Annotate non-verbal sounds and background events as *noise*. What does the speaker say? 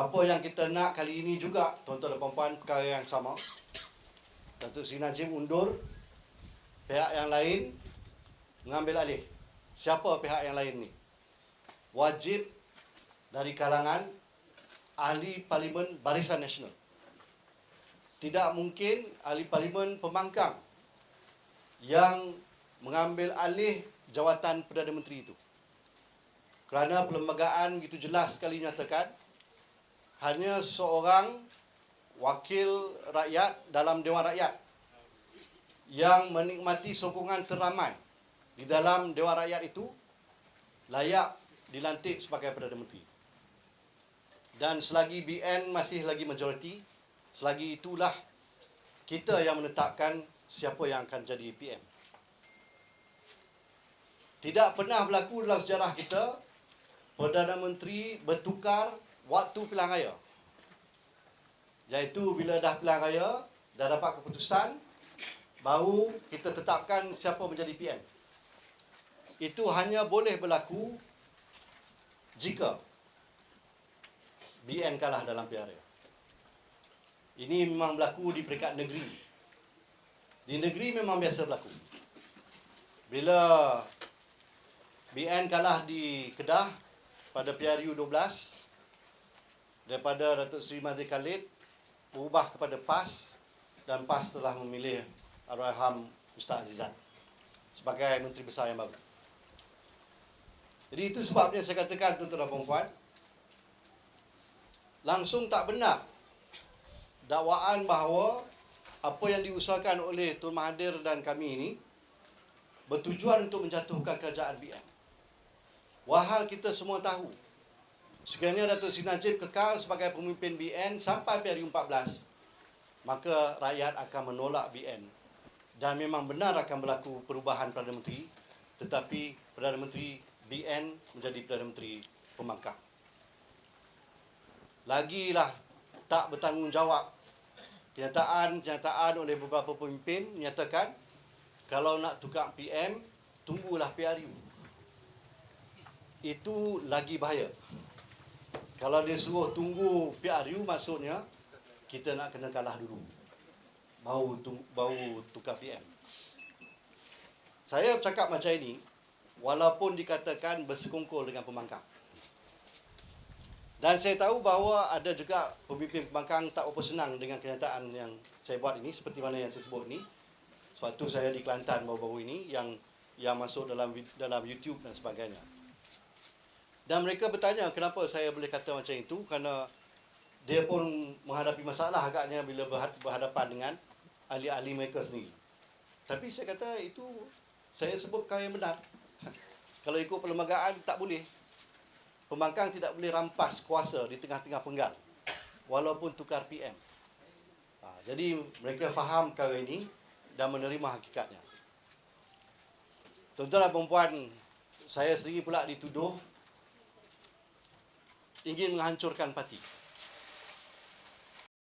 Apa yang kita nak kali ini juga, tuan-tuan dan puan perkara yang sama. Datuk Seri Najib undur, pihak yang lain mengambil alih. Siapa pihak yang lain ni? Wajib dari kalangan ahli parlimen Barisan Nasional. Tidak mungkin ahli parlimen pembangkang yang mengambil alih jawatan Perdana Menteri itu. Kerana perlembagaan begitu jelas sekali nyatakan hanya seorang wakil rakyat dalam Dewan Rakyat yang menikmati sokongan teramai di dalam Dewan Rakyat itu layak dilantik sebagai Perdana Menteri. Dan selagi BN masih lagi majoriti, selagi itulah kita yang menetapkan siapa yang akan jadi PM. Tidak pernah berlaku dalam sejarah kita Perdana Menteri bertukar waktu pilihan raya. Iaitu bila dah pilihan raya, dah dapat keputusan, baru kita tetapkan siapa menjadi PM. Itu hanya boleh berlaku jika BN kalah dalam pilihan raya. Ini memang berlaku di peringkat negeri. Di negeri memang biasa berlaku. Bila BN kalah di Kedah pada PRU 12 daripada Datuk Seri Mazli Khalid berubah kepada PAS dan PAS telah memilih Arwaham Ustaz Azizan sebagai Menteri Besar yang baru. Jadi itu sebabnya saya katakan tuan-tuan dan puan langsung tak benar dakwaan bahawa apa yang diusahakan oleh Tun Mahathir dan kami ini bertujuan untuk menjatuhkan kerajaan BN. Wahal kita semua tahu sekiranya Datuk Seri Najib kekal sebagai pemimpin BN sampai PRU 14 maka rakyat akan menolak BN dan memang benar akan berlaku perubahan Perdana Menteri tetapi Perdana Menteri BN menjadi Perdana Menteri pemangkang. Lagilah tak bertanggungjawab kenyataan-kenyataan oleh beberapa pemimpin menyatakan kalau nak tukar PM tunggulah PRU. Itu lagi bahaya. Kalau dia suruh tunggu PRU maksudnya kita nak kena kalah dulu. Bau bau tukar PM. Saya bercakap macam ini walaupun dikatakan bersekongkol dengan pembangkang. Dan saya tahu bahawa ada juga pemimpin pembangkang tak apa senang dengan kenyataan yang saya buat ini seperti mana yang saya sebut ini. Suatu saya di Kelantan baru-baru ini yang yang masuk dalam dalam YouTube dan sebagainya. Dan mereka bertanya kenapa saya boleh kata macam itu kerana dia pun menghadapi masalah agaknya bila berhadapan dengan ahli-ahli mereka sendiri. Tapi saya kata itu saya sebut yang benar. *laughs* Kalau ikut perlembagaan tak boleh. Pembangkang tidak boleh rampas kuasa di tengah-tengah penggal. Walaupun tukar PM. Ha, jadi mereka faham perkara ini dan menerima hakikatnya. Tuan-tuan dan perempuan, saya sendiri pula dituduh ingin menghancurkan parti.